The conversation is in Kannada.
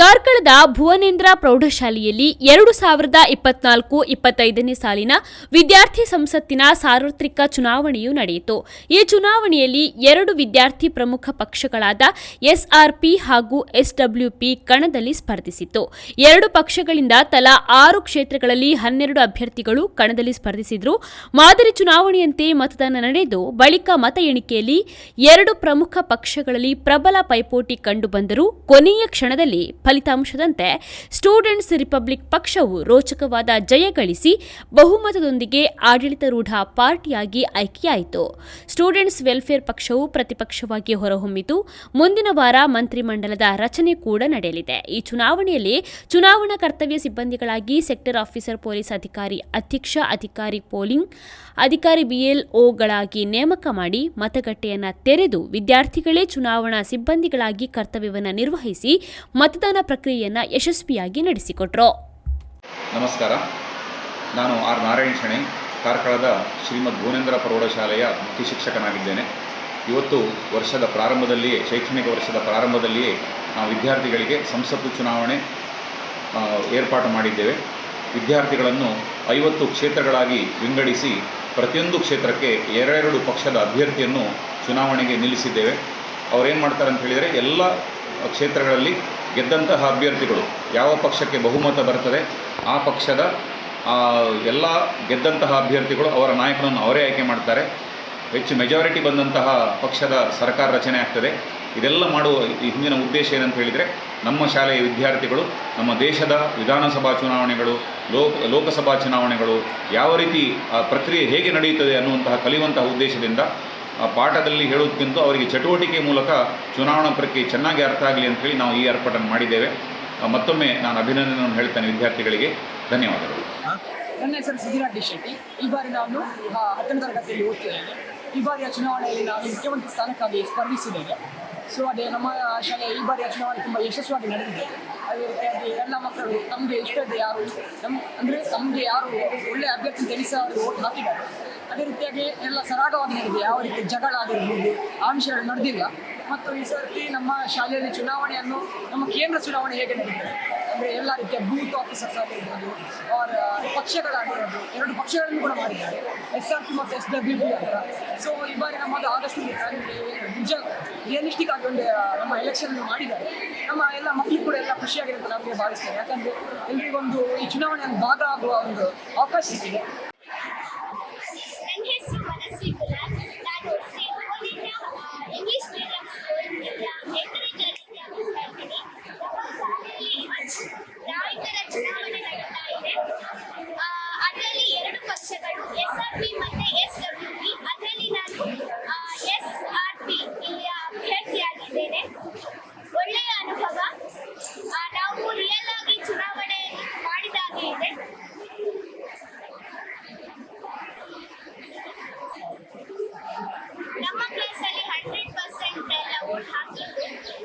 ಕಾರ್ಕಳದ ಭುವನೇಂದ್ರ ಪ್ರೌಢಶಾಲೆಯಲ್ಲಿ ಎರಡು ಸಾವಿರದ ಇಪ್ಪತ್ನಾಲ್ಕು ಇಪ್ಪತ್ತೈದನೇ ಸಾಲಿನ ವಿದ್ಯಾರ್ಥಿ ಸಂಸತ್ತಿನ ಸಾರ್ವತ್ರಿಕ ಚುನಾವಣೆಯು ನಡೆಯಿತು. ಈ ಚುನಾವಣೆಯಲ್ಲಿ ಎರಡು ವಿದ್ಯಾರ್ಥಿ ಪ್ರಮುಖ ಪಕ್ಷಗಳಾದ ಎಸ್ಆರ್ಪಿ ಹಾಗೂ ಎಸ್ಡಬ್ಲ್ಯೂಪಿ ಕಣದಲ್ಲಿ ಸ್ಪರ್ಧಿಸಿತ್ತು. ಎರಡು ಪಕ್ಷಗಳಿಂದ ತಲಾ ಆರು ಕ್ಷೇತ್ರಗಳಲ್ಲಿ ಹನ್ನೆರಡು ಅಭ್ಯರ್ಥಿಗಳು ಕಣದಲ್ಲಿ ಸ್ಪರ್ಧಿಸಿದ್ರು. ಮಾದರಿ ಚುನಾವಣೆಯಂತೆ ಮತದಾನ ನಡೆದು ಬಳಿಕ ಮತ ಎಣಿಕೆಯಲ್ಲಿ ಎರಡು ಪ್ರಮುಖ ಪಕ್ಷಗಳಲ್ಲಿ ಪ್ರಬಲ ಪೈಪೋಟಿ ಕಂಡುಬಂದರೂ ಕೊನೆಯ ಕ್ಷಣದಲ್ಲಿ ಫಲಿತಾಂಶದಂತೆ ಸ್ಟೂಡೆಂಟ್ಸ್ ರಿಪಬ್ಲಿಕ್ ಪಕ್ಷವು ರೋಚಕವಾದ ಜಯ ಗಳಿಸಿ ಬಹುಮತದೊಂದಿಗೆ ಆಡಳಿತಾರೂಢ ಪಾರ್ಟಿಯಾಗಿ ಆಯ್ಕೆಯಾಯಿತು. ಸ್ಟೂಡೆಂಟ್ಸ್ ವೆಲ್ಫೇರ್ ಪಕ್ಷವು ಪ್ರತಿಪಕ್ಷವಾಗಿ ಹೊರಹೊಮ್ಮಿತು. ಮುಂದಿನ ವಾರ ಮಂತ್ರಿಮಂಡಲದ ರಚನೆ ಕೂಡ ನಡೆಯಲಿದೆ. ಈ ಚುನಾವಣೆಯಲ್ಲಿ ಚುನಾವಣಾ ಕರ್ತವ್ಯ ಸಿಬ್ಬಂದಿಗಳಾಗಿ ಸೆಕ್ಟರ್ ಆಫೀಸರ್, ಪೊಲೀಸ್ ಅಧಿಕಾರಿ ಅಧ್ಯಕ್ಷ, ಅಧಿಕಾರಿ ಪೋಲಿಂಗ್ ಅಧಿಕಾರಿ ಬಿಎಲ್ಒಗಳಾಗಿ ನೇಮಕ ಮಾಡಿ ಮತಗಟ್ಟೆಯನ್ನು ತೆರೆದು ವಿದ್ಯಾರ್ಥಿಗಳೇ ಚುನಾವಣಾ ಸಿಬ್ಬಂದಿಗಳಾಗಿ ಕರ್ತವ್ಯವನ್ನು ನಿರ್ವಹಿಸಿ ಮತದಾನ ಪ್ರಕ್ರಿಯೆಯನ್ನು ಯಶಸ್ವಿಯಾಗಿ ನಡೆಸಿಕೊಟ್ರು. ನಮಸ್ಕಾರ. ನಾನು ಆರ್ ನಾರಾಯಣ ಶಣೆ, ಕಾರ್ಕಳದ ಶ್ರೀಮದ್ ಭುವನೇಂದ್ರ ಪ್ರೌಢಶಾಲೆಯ ಮುಖ್ಯ ಶಿಕ್ಷಕನಾಗಿದ್ದೇನೆ. ಇವತ್ತು ವರ್ಷದ ಪ್ರಾರಂಭದಲ್ಲಿಯೇ, ಶೈಕ್ಷಣಿಕ ವರ್ಷದ ಪ್ರಾರಂಭದಲ್ಲಿಯೇ ನಾವು ವಿದ್ಯಾರ್ಥಿಗಳಿಗೆ ಸಂಸತ್ತು ಚುನಾವಣೆ ಏರ್ಪಾಟು ಮಾಡಿದ್ದೇವೆ. ವಿದ್ಯಾರ್ಥಿಗಳನ್ನು ಐವತ್ತು ಕ್ಷೇತ್ರಗಳಾಗಿ ವಿಂಗಡಿಸಿ ಪ್ರತಿಯೊಂದು ಕ್ಷೇತ್ರಕ್ಕೆ ಎರಡೆರಡು ಪಕ್ಷದ ಅಭ್ಯರ್ಥಿಯನ್ನು ಚುನಾವಣೆಗೆ ನಿಲ್ಲಿಸಿದ್ದೇವೆ. ಅವರೇನು ಮಾಡ್ತಾರೆ ಅಂತ ಹೇಳಿದರೆ, ಎಲ್ಲ ಕ್ಷೇತ್ರಗಳಲ್ಲಿ ಗೆದ್ದಂತಹ ಅಭ್ಯರ್ಥಿಗಳು ಯಾವ ಪಕ್ಷಕ್ಕೆ ಬಹುಮತ ಬರ್ತದೆ, ಆ ಪಕ್ಷದ ಎಲ್ಲ ಗೆದ್ದಂತಹ ಅಭ್ಯರ್ಥಿಗಳು ಅವರ ನಾಯಕನನ್ನು ಅವರೇ ಆಯ್ಕೆ ಮಾಡ್ತಾರೆ. ಹೆಚ್ಚು ಮೆಜಾರಿಟಿ ಬಂದಂತಹ ಪಕ್ಷದ ಸರ್ಕಾರ ರಚನೆ ಆಗ್ತದೆ. ಇದೆಲ್ಲ ಮಾಡುವ ಹಿಂದಿನ ಉದ್ದೇಶ ಏನಂತ ಹೇಳಿದರೆ, ನಮ್ಮ ಶಾಲೆಯ ವಿದ್ಯಾರ್ಥಿಗಳು, ನಮ್ಮ ದೇಶದ ವಿಧಾನಸಭಾ ಚುನಾವಣೆಗಳು, ಲೋಕ, ಲೋಕಸಭಾ ಚುನಾವಣೆಗಳು ಯಾವ ರೀತಿ ಆ ಪ್ರಕ್ರಿಯೆ ಹೇಗೆ ನಡೆಯುತ್ತದೆ ಅನ್ನುವಂತಹ ಕಲಿಯುವಂತಹ ಉದ್ದೇಶದಿಂದ ಪಾಠದಲ್ಲಿ ಹೇಳೋದಕ್ಕಿಂತ ಅವರಿಗೆ ಚಟುವಟಿಕೆ ಮೂಲಕ ಚುನಾವಣಾ ಪ್ರಕ್ರಿಯೆ ಚೆನ್ನಾಗಿ ಅರ್ಥ ಆಗಲಿ ಅಂತೇಳಿ ನಾವು ಈ ಏರ್ಪಾಟನ್ನು ಮಾಡಿದ್ದೇವೆ. ಮತ್ತೊಮ್ಮೆ ನಾನು ಅಭಿನಂದನೆಯನ್ನು ಹೇಳ್ತೇನೆ ವಿದ್ಯಾರ್ಥಿಗಳಿಗೆ. ಧನ್ಯವಾದಗಳು. ನನ್ನ ಹೆಸರು ಸಿದ್ಧಿರಾಜ್ ಶೆಟ್ಟಿ. ಈ ಬಾರಿ ನಾನು ಆ, ಹತ್ತನೇ ತರಗತಿಯಲ್ಲಿ ಓದ್ತಿದ್ದೇನೆ. ಈ ಬಾರಿಯ ಚುನಾವಣೆಯಲ್ಲಿ ನಾನು ಮುಖ್ಯಮಂತ್ರಿ ಸ್ಥಾನಕ್ಕಾಗಿ ಸ್ಪರ್ಧಿಸಿದ್ದೇನೆ. ಸೊ ಅದೇ ನಮ್ಮ ಶಾಲೆ ಈ ಬಾರಿಯ ಚುನಾವಣೆ ತುಂಬ ಯಶಸ್ವಿಯಾಗಿ ನಡೆದಿದೆ. ಅದೇ ರೀತಿಯಾಗಿ ಎಲ್ಲ ಮಕ್ಕಳು ತಮಗೆ ಇಷ್ಟದ ಯಾರು? ನಮ್ಮ ಅಂದರೆ ತಮಗೆ ಯಾರು ಒಳ್ಳೆಯ ಅಭ್ಯರ್ಥಿ ತಿಳಿಸಿ ಅವರು ಓಟ್ ಹಾಕಿದ್ದಾರೆ? ಅದೇ ರೀತಿಯಾಗಿ ಎಲ್ಲ ಸರಾಗವಾಗಿ ನಡೆದಿದೆ. ಯಾವ ರೀತಿ ಜಗಳ ಆಗಿರ್ಬೋದು ಆ ವಿಷಯಗಳು ನಡೆದಿಲ್ಲ. ಮತ್ತು ಈ ಸರ್ತಿ ನಮ್ಮ ಶಾಲೆಯಲ್ಲಿ ಚುನಾವಣೆಯನ್ನು, ನಮ್ಮ ಕೇಂದ್ರ ಚುನಾವಣೆ ಹೇಗೆ ನಡೀತದೆ? ಅಂದರೆ ಎಲ್ಲ ರೀತಿಯ ಬೂತ್ ಆಫೀಸರ್ಸ್ ಆಗಿರ್ಬೋದು ಅವರ ಪಕ್ಷಗಳಾಗಿರ್ಬೋದು, ಎರಡು ಪಕ್ಷಗಳನ್ನು ಕೂಡ ಮಾಡಿದ್ದಾರೆ. ಎಸ್ ಆರ್ ಪಿ ಮತ್ತು ಎಸ್ ಡಬ್ಲ್ಯೂ ಬಿ ಅಂತ. ಸೊ ಈ ಬಾರಿ ನಮ್ಮದು ಆದಷ್ಟು ನಿಜ ರಿಯಲಿಸ್ಟಿಕ್ ಆಗಿ ಒಂದು ನಮ್ಮ ಎಲೆಕ್ಷನ್ ಮಾಡಿದ್ದಾರೆ. ನಮ್ಮ ಎಲ್ಲ ಮಕ್ಕಳು ಕೂಡ ಎಲ್ಲ ಖುಷಿಯಾಗಿರುತ್ತೆ ನಮಗೆ ಭಾವಿಸ್ತೇವೆ. ಯಾಕಂದರೆ ಎಲ್ರಿಗೊಂದು ಈ ಚುನಾವಣೆಯನ್ನು ಭಾಗ ಆಗುವ ಒಂದು ಅವಕಾಶ ಸಿಕ್ಕಿದೆ. English medium school in the agriculture.